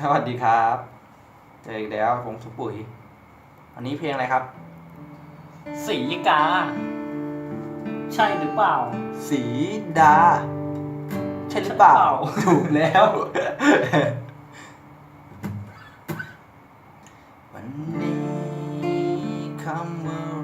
สวัสดีครับเจออีกแล้วผมสุปุ๋ยวันนี้เพลงอะไรครับ สีกา ใช่หรือเปล่า สีดา ใช่หรือเปล่าใช่หรือเปล่าถูกแล้ว วันนี้คำว่า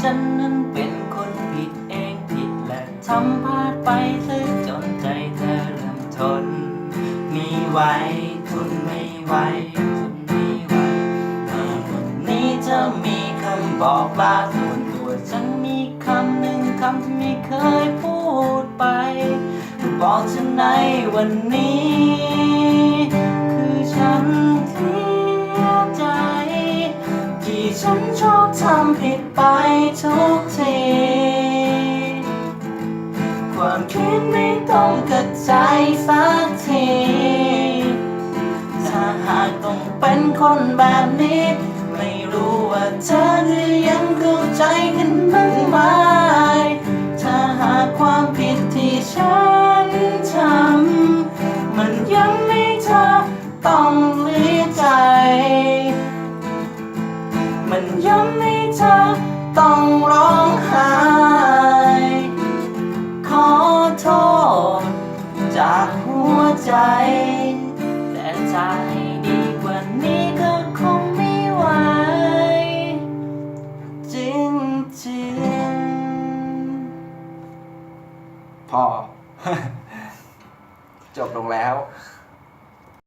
ฉันนั้นเป็นคนผิดเองผิดและทำพลาดไปซึ่งจนใจเธอเริ่มทนมีไหวทนไม่ไหวทนไม่ไหวในวันนี้จะมีคำบอกลาส่วนตัวฉันมีคำหนึ่งคำที่ไม่เคยพูดไปบอกฉันในวันนี้ ฉันชอบทำผิดไปทุกที ความคิดไม่ตรงกับใจสักที ถ้าหากต้องเป็นคนแบบนี้ ไม่รู้ว่าเธอจะยังเข้าใจกันบ้างไหมถ้าหากความผิดที่ฉันทำมันยังไม่เธอต้อง ย้ำให้เธอต้องร้องไห้ขอโทษจากหัวใจ แต่ใจดีกว่านี้ก็คงไม่ไหวจริงจริงพอ จบลงแล้ว